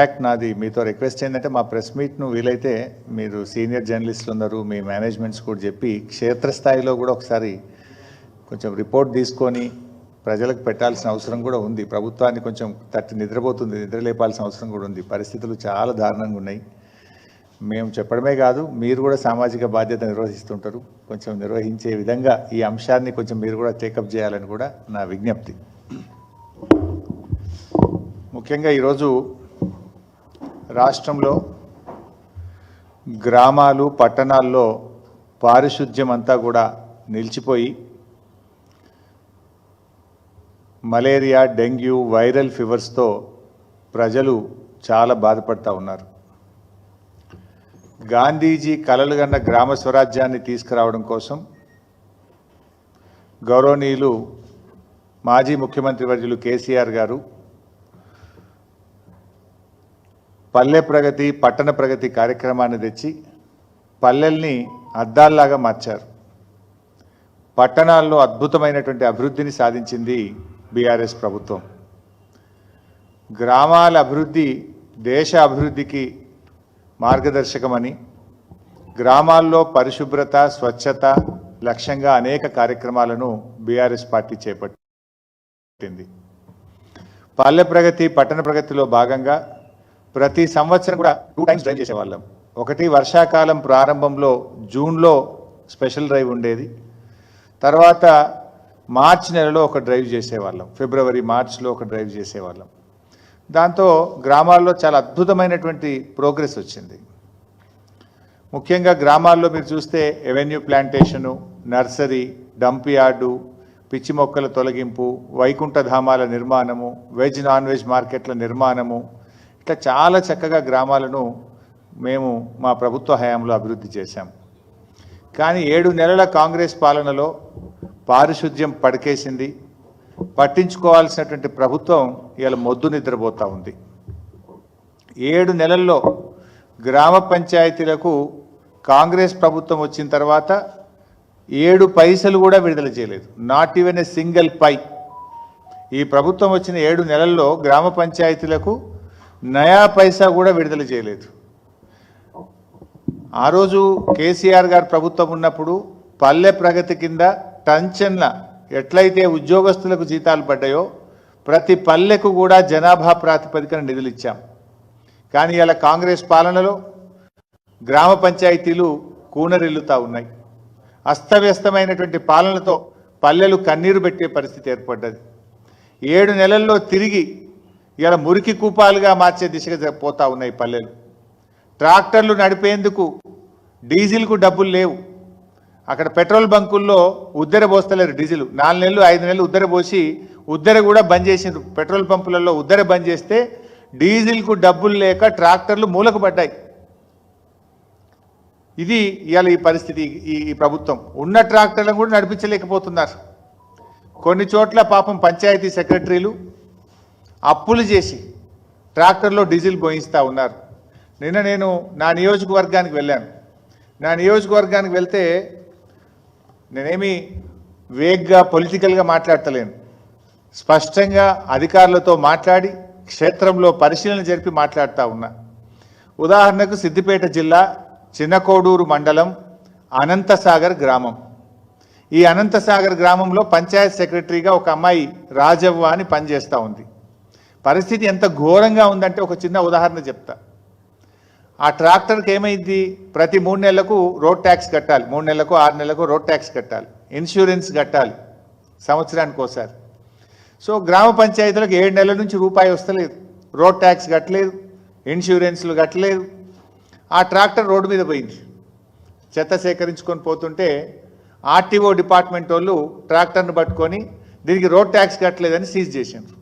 In fact నాది మీతో request ఏంటంటే మా ప్రెస్ మీట్ను వీలైతే మీరు సీనియర్ జర్నలిస్టులు ఉన్నారు మీ మేనేజ్మెంట్స్ కూడా చెప్పి క్షేత్రస్థాయిలో కూడా ఒకసారి కొంచెం రిపోర్ట్ తీసుకొని ప్రజలకు పెట్టాల్సిన అవసరం కూడా ఉంది. ప్రభుత్వాన్ని కొంచెం తట్టి నిద్రపోతుంది నిద్రలేపాల్సిన అవసరం కూడా ఉంది. పరిస్థితులు చాలా దారుణంగా ఉన్నాయి. మేము చెప్పడమే కాదు మీరు కూడా సామాజిక బాధ్యత నిర్వహిస్తుంటారు. కొంచెం నిర్వహించే విధంగా ఈ అంశాన్ని కొంచెం మీరు కూడా టేకప్ చేయాలని కూడా నా విజ్ఞప్తి. ముఖ్యంగా ఈరోజు రాష్ట్రంలో గ్రామాలు పట్టణాల్లో పారిశుద్ధ్యం అంతా కూడా నిలిచిపోయి మలేరియా డెంగ్యూ వైరల్ ఫీవర్స్తో ప్రజలు చాలా బాధపడతా ఉన్నారు. గాంధీజీ కలలుగన్న గ్రామ స్వరాజ్యాన్ని తీసుకురావడం కోసం గౌరవనీయులు మాజీ ముఖ్యమంత్రి వర్యులు కేసీఆర్ గారు పల్లె ప్రగతి పట్టణ ప్రగతి కార్యక్రమాన్ని తెచ్చి పల్లెల్ని అద్దాల్లాగా మార్చారు. పట్టణాల్లో అద్భుతమైనటువంటి అభివృద్ధిని సాధించింది బీఆర్ఎస్ ప్రభుత్వం. గ్రామాల అభివృద్ధి దేశ అభివృద్ధికి మార్గదర్శకమని గ్రామాల్లో పరిశుభ్రత స్వచ్ఛత లక్ష్యంగా అనేక కార్యక్రమాలను బీఆర్ఎస్ పార్టీ చేపట్టింది. పల్లె ప్రగతి పట్టణ ప్రగతిలో భాగంగా ప్రతి సంవత్సరం కూడా టూ టైమ్స్ డ్రైవ్ చేసేవాళ్ళం. ఒకటి వర్షాకాలం ప్రారంభంలో జూన్లో స్పెషల్ డ్రైవ్ ఉండేది. తర్వాత మార్చ్ నెలలో ఒక డ్రైవ్ చేసేవాళ్ళం. ఫిబ్రవరి మార్చ్లో ఒక డ్రైవ్ చేసేవాళ్ళం. దాంతో గ్రామాల్లో చాలా అద్భుతమైనటువంటి ప్రోగ్రెస్ వచ్చింది. ముఖ్యంగా గ్రామాల్లో మీరు చూస్తే avenue plantation nursery dump yard పిచ్చి మొక్కల తొలగింపు వైకుంఠధామాల నిర్మాణము వెజ్ నాన్ వెజ్ మార్కెట్ల నిర్మాణము ఇట్లా చాలా చక్కగా గ్రామాలను మేము మా ప్రభుత్వ హయాంలో అభివృద్ధి చేశాం. కానీ ఏడు నెలల కాంగ్రెస్ పాలనలో పారిశుద్ధ్యం పడికేసింది. పట్టించుకోవాల్సినటువంటి ప్రభుత్వం ఇవాళ మొద్దు నిద్రపోతూ ఉంది. ఏడు నెలల్లో గ్రామ పంచాయతీలకు కాంగ్రెస్ ప్రభుత్వం వచ్చిన తర్వాత ఏడు పైసలు కూడా విడుదల చేయలేదు. Not even a single pie. ఈ ప్రభుత్వం వచ్చిన ఏడు నెలల్లో గ్రామ పంచాయతీలకు నయా పైసా కూడా విడుదల చేయలేదు. ఆ రోజు కేసీఆర్ గారు ప్రభుత్వం ఉన్నప్పుడు పల్లె ప్రగతి కింద టంచన్ల ఎట్లయితే ఉద్యోగస్తులకు జీతాలు పడ్డాయో ప్రతి పల్లెకు కూడా జనాభా ప్రాతిపదికన నిధులు ఇచ్చాం. కానీ ఇలా కాంగ్రెస్ పాలనలో గ్రామ పంచాయతీలు కూనరిల్లుతా ఉన్నాయి. అస్తవ్యస్తమైనటువంటి పాలనతో పల్లెలు కన్నీరు పెట్టే పరిస్థితి ఏర్పడ్డది. ఏడు నెలల్లో తిరిగి ఇవాళ మురికి కూపాలుగా మార్చే దిశగా పోతా ఉన్నాయి పల్లెలు. ట్రాక్టర్లు నడిపేందుకు డీజిల్కు డబ్బులు లేవు. అక్కడ పెట్రోల్ బంకుల్లో ఉద్దెర పోస్తలేరు డీజిల్. నాలుగు నెలలు ఐదు నెలలు ఉద్దెర పోసి ఉద్దెర కూడా బంద్ చేసిండ్రు. పెట్రోల్ పంపులలో ఉద్దెర బంద్ చేస్తే డీజిల్కు డబ్బులు లేక ట్రాక్టర్లు మూలకు పడ్డాయి. ఇది ఇవాళ ఈ పరిస్థితి ఈ ఈ ప్రభుత్వం. ఉన్న ట్రాక్టర్లను కూడా నడిపించలేకపోతున్నారు. కొన్ని చోట్ల పాపం పంచాయతీ సెక్రటరీలు అప్పులు చేసి ట్రాక్టర్లో డీజిల్ పోయిస్తూ ఉన్నారు. నిన్న నేను నా నియోజకవర్గానికి వెళ్ళాను. నా నియోజకవర్గానికి వెళ్తే నేనేమి వేగ్గా పొలిటికల్గా మాట్లాడతలేను. స్పష్టంగా అధికారులతో మాట్లాడి క్షేత్రంలో పరిశీలన జరిపి మాట్లాడుతూ ఉన్నా. ఉదాహరణకు సిద్దిపేట జిల్లా చిన్నకోడూరు మండలం అనంతసాగర్ గ్రామం. ఈ అనంతసాగర్ గ్రామంలో పంచాయత్ సెక్రటరీగా ఒక అమ్మాయి రాజవ్వ అని పనిచేస్తూ ఉంది. పరిస్థితి ఎంత ఘోరంగా ఉందంటే ఒక చిన్న ఉదాహరణ చెప్తా. ఆ ట్రాక్టర్కి ఏమైంది? ప్రతి మూడు నెలలకు రోడ్ ట్యాక్స్ కట్టాలి. మూడు నెలలకు ఆరు నెలలకు రోడ్ ట్యాక్స్ కట్టాలి. ఇన్సూరెన్స్ కట్టాలి సంవత్సరానికి ఒకసారి. సో గ్రామ పంచాయతీలకు ఏడు నెలల నుంచి రూపాయి వస్తలేదు. రోడ్ ట్యాక్స్ కట్టలేదు. ఇన్సూరెన్స్లు కట్టలేదు. ఆ ట్రాక్టర్ రోడ్డు మీద పోయింది. చెత్త సేకరించుకొని పోతుంటే ఆర్టీఓ డిపార్ట్మెంట్ వాళ్ళు ట్రాక్టర్ను పట్టుకొని దీనికి రోడ్ ట్యాక్స్ కట్టలేదని సీజ్ చేసిండ్రు.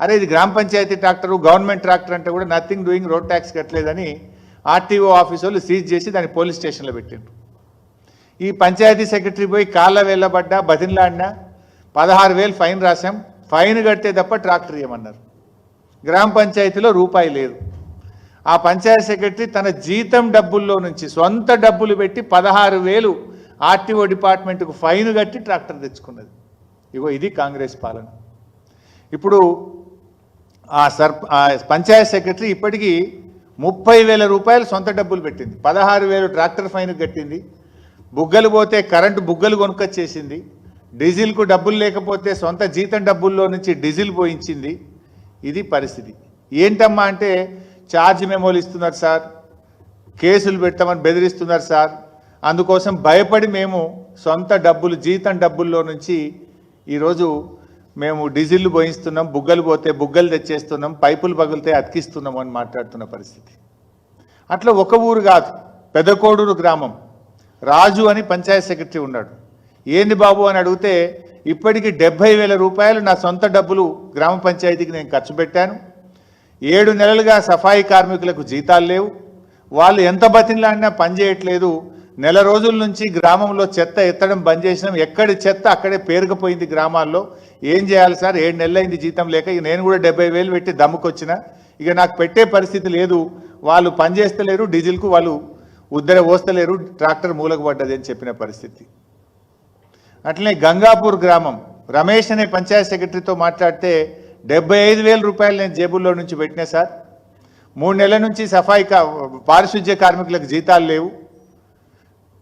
అరే ఇది గ్రామ పంచాయతీ ట్రాక్టర్ గవర్నమెంట్ ట్రాక్టర్ అంటే కూడా నథింగ్ డూయింగ్ రోడ్ ట్యాక్స్ కట్టలేదని ఆర్టీఓ ఆఫీస్ వాళ్ళు సీజ్ చేసి దాన్ని పోలీస్ స్టేషన్లో పెట్టిండ్రు. ఈ పంచాయతీ సెక్రటరీ పోయి కాళ్ళ వెళ్ళబడ్డా బతిన్లాడినా పదహారు వేలు ఫైన్ రాశాం ఫైన్ కడితే తప్ప ట్రాక్టర్ ఇవ్వమన్నారు గ్రామ పంచాయతీలో రూపాయి లేదు. ఆ పంచాయతీ సెక్రటరీ తన జీతం డబ్బుల్లో నుంచి సొంత డబ్బులు పెట్టి పదహారు వేలు ఆర్టీఓ డిపార్ట్మెంట్కు ఫైన్ కట్టి ట్రాక్టర్ తెచ్చుకున్నది. ఇగో ఇది కాంగ్రెస్ పాలన. ఇప్పుడు ఆ సర్ప పంచాయత్ సెక్రటరీ ఇప్పటికీ ముప్పై వేల రూపాయలు సొంత డబ్బులు పెట్టింది. పదహారు వేలు ట్రాక్టర్ ఫైన్ కట్టింది. బుగ్గలు పోతే కరెంటు బుగ్గలు కొనుక్కొచ్చేసింది. డీజిల్కు డబ్బులు లేకపోతే సొంత జీతం డబ్బుల్లో నుంచి డీజిల్ పోయించింది. ఇది పరిస్థితి. ఏంటమ్మా అంటే ఛార్జ్ మెమోలు ఇస్తున్నారు సార్. కేసులు పెట్టమని బెదిరిస్తున్నారు సార్. అందుకోసం భయపడి మేము సొంత డబ్బులు జీతం డబ్బుల్లో నుంచి ఈరోజు మేము డీజిల్ పోయిస్తున్నాం బుగ్గలు పోతే బుగ్గలు తెచ్చేస్తున్నాం పైపులు పగిలితే అతికిస్తున్నాం అని మాట్లాడుతున్న పరిస్థితి. అట్లా ఒక ఊరు కాదు పెదకోడూరు గ్రామం. రాజు అని పంచాయత్ సెక్రటరీ ఉన్నాడు. ఏంది బాబు అని అడిగితే ఇప్పటికి డెబ్బై వేల రూపాయలు నా సొంత డబ్బులు గ్రామ పంచాయతీకి నేను ఖర్చు పెట్టాను. ఏడు నెలలుగా సఫాయి కార్మికులకు జీతాలు లేవు. వాళ్ళు ఎంత బతిన్లాడినా పనిచేయట్లేదు నెల రోజుల నుంచి గ్రామంలో చెత్త ఎత్తడం బంద్ చేసినాం. ఎక్కడి చెత్త అక్కడే పేరుకుపోయింది గ్రామాల్లో. ఏం చేయాలి సార్? ఏడు నెలలైంది జీతం లేక ఇక నేను కూడా డెబ్బై వేలు పెట్టి దమ్ముకొచ్చిన. ఇక నాకు పెట్టే పరిస్థితి లేదు. వాళ్ళు పనిచేస్తలేరు డీజిల్కు వాళ్ళు ఉద్దర పోస్తలేరు ట్రాక్టర్ మూలకు పడ్డది అని చెప్పిన పరిస్థితి. అట్లనే గంగాపూర్ గ్రామం రమేష్ అనే పంచాయత్ సెక్రటరీతో మాట్లాడితే డెబ్బై ఐదు వేల రూపాయలు నేను జేబుల్లో నుంచి పెట్టినా సార్. మూడు నెలల నుంచి సఫాయి పారిశుధ్య కార్మికులకు జీతాలు లేవు.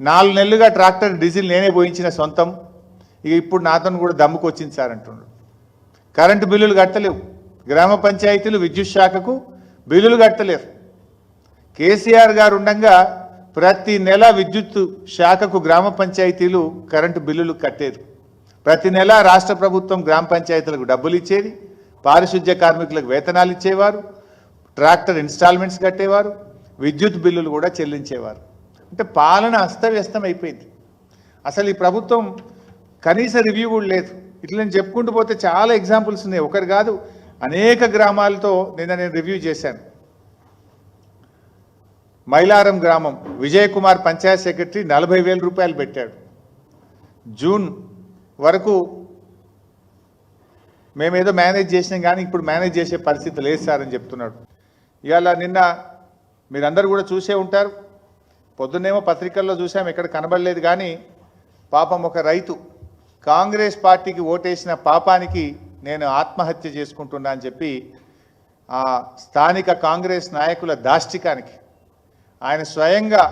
నాలుగు నెలలుగా ట్రాక్టర్ డీజిల్ నేనే పోయించిన సొంతం. ఇక ఇప్పుడు నాతో కూడా దమ్ముకు వచ్చింది సార్ అంటున్నాడు కరెంటు బిల్లులు కట్టలేవు. గ్రామ పంచాయతీలు విద్యుత్ శాఖకు బిల్లులు కట్టలేరు. కేసీఆర్ గారు ఉండగా ప్రతి నెల విద్యుత్ శాఖకు గ్రామ పంచాయతీలు కరెంటు బిల్లులు కట్టేది. ప్రతి నెల రాష్ట్ర ప్రభుత్వం గ్రామ పంచాయతీలకు డబ్బులు ఇచ్చేది. పారిశుద్ధ్య కార్మికులకు వేతనాలు ఇచ్చేవారు. ట్రాక్టర్ ఇన్స్టాల్మెంట్స్ కట్టేవారు. విద్యుత్ బిల్లులు కూడా చెల్లించేవారు. అంటే పాలన అస్తవ్యస్తం అయిపోయింది అసలు ఈ ప్రభుత్వం కనీస రివ్యూ కూడా లేదు. ఇట్లని చెప్పుకుంటూ పోతే చాలా ఎగ్జాంపుల్స్ ఉన్నాయి. ఒకరు కాదు అనేక గ్రామాలతో నిన్న నేను రివ్యూ చేశాను. మైలారం గ్రామం విజయ్ కుమార్ పంచాయత్ సెక్రటరీ నలభై వేల రూపాయలు పెట్టాడు. జూన్ వరకు మేమేదో మేనేజ్ చేసినాం కానీ ఇప్పుడు మేనేజ్ చేసే పరిస్థితి లేదు సార్ అని చెప్తున్నాడు. ఇవాళ నిన్న మీరందరూ కూడా చూసే ఉంటారు. పొద్దున్నేమో పత్రికల్లో చూసాం ఇక్కడ కనబడలేదు కానీ పాపం ఒక రైతు కాంగ్రెస్ పార్టీకి ఓటేసిన పాపానికి నేను ఆత్మహత్య చేసుకుంటున్నా అని చెప్పి ఆ స్థానిక కాంగ్రెస్ నాయకుల దాష్టికానికి ఆయన స్వయంగా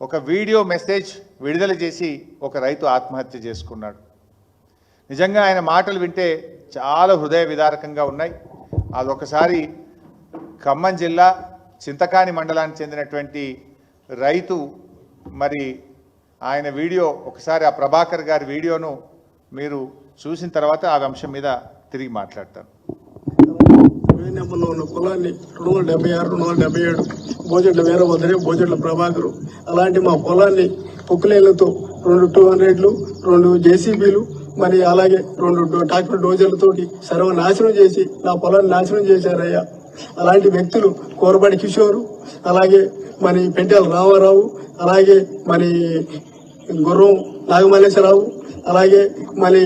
ఒక వీడియో మెసేజ్ విడుదల చేసి ఒక రైతు ఆత్మహత్య చేసుకున్నాడు. నిజంగా ఆయన మాటలు వింటే చాలా హృదయ విదారకంగా ఉన్నాయి. అదొకసారి ఖమ్మం జిల్లా చింతకాని మండలానికి చెందినటువంటి రైతు మరి ఆయన వీడియో ఒకసారి ఆ ప్రభాకర్ గారి వీడియోను మీరు చూసిన తర్వాత ఆ అంశం మీద తిరిగి మాట్లాడతాను. నెంబర్లో ఉన్న పొలాన్ని రెండు వందల డెబ్బై ఆరు రెండు వందల డెబ్బై ఏడు బోజెట్ల వీరభద్రే బోజెట్ల ప్రభాకరు. అలాంటి మా పొలాన్ని పొక్కులేళ్ళతో రెండు టూ హండ్రెడ్లు రెండు జేసీబీలు మరి అలాగే రెండు డో- ట్రాక్టర్ డోజర్లతోటి సర్వనాశనం చేసి నా పొలాన్ని నాశనం చేశారయ్యా. అలాంటి వ్యక్తులు కోరబడి కిషోరు అలాగే మరి పెంటల రామారావు అలాగే మరి గుర్రం నాగమల్లేశ్వరరావు అలాగే మరి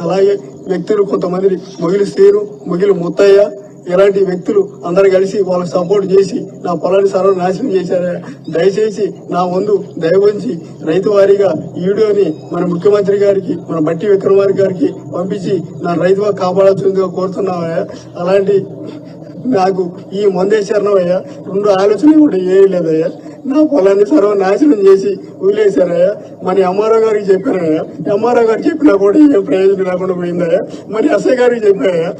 అలాగే వ్యక్తులు కొంతమంది మొగిలి స్త్రీలు మొగిలి ముత్తయ్య ఇలాంటి వ్యక్తులు అందరు కలిసి వాళ్ళకి సపోర్ట్ చేసి నా పొలాన్ని సర్వనాశనం చేశారు. దయచేసి నా ముందు దయవంచి రైతు వారీగా ఈ వీడియోని మన ముఖ్యమంత్రి గారికి మన బట్టి విక్రమార్క గారికి పంపించి నా రైతుగా కాపాడాల్సిందిగా కోరుతున్నామయ్యా అలాంటి నాకు ఈ మందేశ్వరణమయ్యా రెండు ఆలోచనలు కూడా ఏమీ లేదయ్యా. నా పొలాన్ని సర్వనాశనం చేసి వదిలేశారయ్యా. మరి అమ్మారావు గారికి చెప్పారయ్యా అమ్మారావు గారు చెప్పినా కూడా ఏం ప్రయోజనం లేకుండా పోయిందయ్యా. మరి అసయ్య గారికి చెప్పారయ్యా